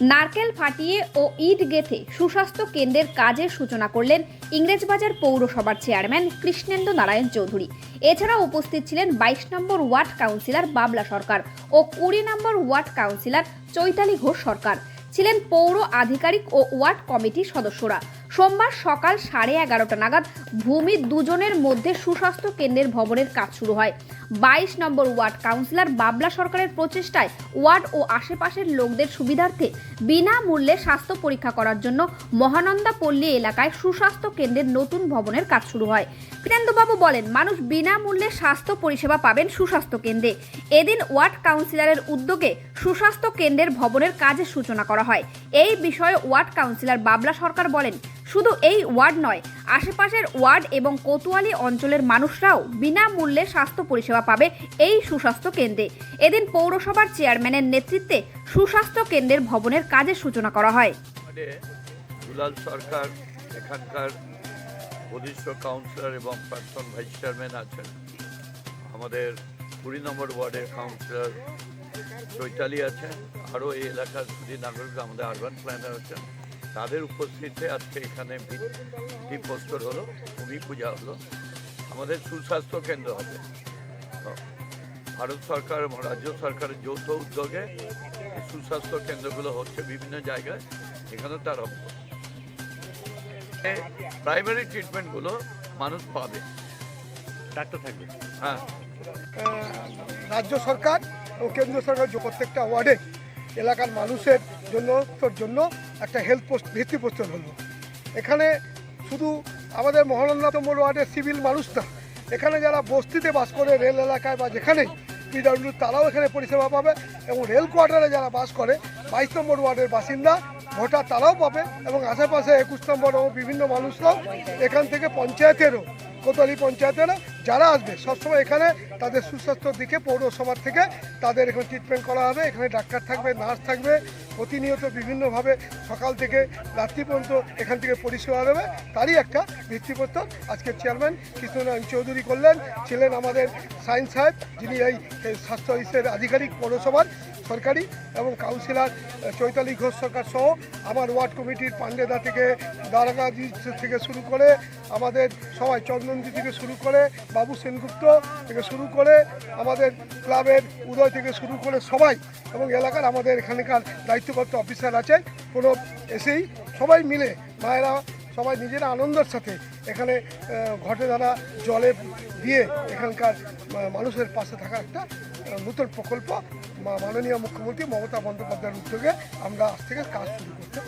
নারকেল ফাটিয়ে ও ইট গেথে সুস্বাস্থ্য কেন্দ্রের কাজের সূচনা করলেন ইংরেজবাজার পৌরসভার চেয়ারম্যান কৃষ্ণেন্দু নারায়ণ চৌধুরী। এছাড়া উপস্থিত ছিলেন বাইশ নম্বর ওয়ার্ড কাউন্সিলর বাবলা সরকার ও কুড়ি number ward councillor Chaitali Ghosh Sarkar. ছিলেন পৌর আধিকারিক ও ওয়ার্ড কমিটির সদস্যরা। সোমবার সকাল সাড়ে এগারোটা নাগাদ ভূমি দুজনের মধ্যে সুস্বাস্থ্য কেন্দ্রের ভবনের কাজ শুরু হয়। বাইশ নম্বর ওয়ার্ড কাউন্সিলর বাবলা সরকারের প্রচেষ্টায় ওয়ার্ড ও আশেপাশের লোকদের সুবিধার্থে বিনামূল্যে স্বাস্থ্য পরীক্ষা করার জন্য মহানন্দা পল্লী এলাকায় সুস্বাস্থ্য কেন্দ্রের নতুন ভবনের কাজ শুরু হয়। কৃষ্ণেন্দুবাবু বলেন, মানুষ বিনামূল্যে স্বাস্থ্য পরিষেবা পাবেন সুস্বাস্থ্য কেন্দ্রে। এদিন ওয়ার্ড কাউন্সিলরের উদ্যোগে সুস্বাস্থ্য কেন্দ্রের ভবনের কাজের সূচনা করা হয়। এই বিষয়ে ওয়ার্ড কাউন্সিলর বাবলা সরকার বলেন শুধু এই ওয়ার্ড নয়, আশেপাশের ওয়ার্ড এবং কোতোয়ালি অঞ্চলের মানুষরাও বিনামূল্যে স্বাস্থ্য পরিষেবা পাবে এই সুস্বাস্থ্য কেন্দ্রে। এদিন পৌরসভার চেয়ারম্যানের নেতৃত্বে সুস্বাস্থ্য কেন্দ্রের ভবনের কাজের সূচনা করা হয়। দুলাল সরকার, এখানকার বরিষ্ঠ কাউন্সিলর এবং প্রাক্তন ভাইস চেয়ারম্যান আছেন। আমাদের কুড়ি নম্বর ওয়ার্ডের কাউন্সিলর চৈতালি আছেন। আরও এই এলাকার যদি নাগরিক আমাদের আরবান প্ল্যানার আছেন। তাদের উপস্থিতিতে আজকে এখানে ভিত্তি প্রস্তর হলো ভূমি পূজা হলো। আমাদের সুস্বাস্থ্য কেন্দ্র হবে। ভারত সরকার এবং রাজ্য সরকারের যৌথ উদ্যোগে সুস্বাস্থ্য কেন্দ্রগুলো হচ্ছে বিভিন্ন জায়গায় এখানেও তার হবে প্রাইমারি ট্রিটমেন্টগুলো মানুষ পাবে। ডাক্তার থাকবে। হ্যাঁ। রাজ্য সরকার ও কেন্দ্র সরকার প্রত্যেকটা ওয়ার্ডে এলাকার মানুষের জন্য তোর জন্য একটা হেলথ পোস্ট ভিত্তিপ্রস্তর হলো। এখানে শুধু আমাদের মহানন্দাতম ওয়ার্ডের সিভিল মানুষ না, এখানে যারা বস্তিতে বাস করে রেল এলাকায় বা যেখানেই পিডাব্লিউ তারাও এখানে পরিষেবা পাবে এবং রেল কোয়ার্টারে যারা বাস করে, বাইশ নম্বর ওয়ার্ডের বাসিন্দা, ভোটার তারাও পাবে এবং আশেপাশে একুশ নম্বর ও বিভিন্ন মানুষরাও এখান থেকে পঞ্চায়েতেরও, কোতোয়ালি পঞ্চায়েতেরও যারা আসবে, সবসময় এখানে তাদের সুস্বাস্থ্যর দিকে পৌরসভার থেকে তাদের এখানে ট্রিটমেন্ট করা হবে, এখানে ডাক্তার থাকবে নার্স থাকবে প্রতিনিয়ত বিভিন্নভাবে সকাল থেকে রাত্রি পর্যন্ত এখান থেকে পরিষেবা দেবে। তারই একটা ভিত্তিপ্রস্তর। আজকে চেয়ারম্যান কৃষ্ণনারায়ণ চৌধুরী করলেন। ছিলেন আমাদের সায়েন্স সাহেব, যিনি এই স্বাস্থ্য ইসের আধিকারিক পৌরসভার। সরকারি এবং কাউন্সিলর চৈতালি ঘোষ সরকার সহ আমার ওয়ার্ড কমিটির পান্ডেদা থেকে, দারাগাজি থেকে শুরু করে আমাদের সবাই চন্দনজি থেকে শুরু করে, বাবু সেনগুপ্ত থেকে শুরু করে আমাদের ক্লাবের উদয় থেকে শুরু করে সবাই এবং এলাকার আমাদের এখানকার দায়িত্বপ্রাপ্ত অফিসার আছে কোনো এসেই সবাই মিলে মায়েরা সবাই নিজের আনন্দের সাথে এখানে ঘটে দ্বারা জলে দিয়ে এখানকার মানুষের পাশে থাকা একটা নতুন প্রকল্প মাননীয় মুখ্যমন্ত্রী মমতা বন্দ্যোপাধ্যায়ের উদ্যোগে আমরা আজ থেকে কাজ শুরু করতে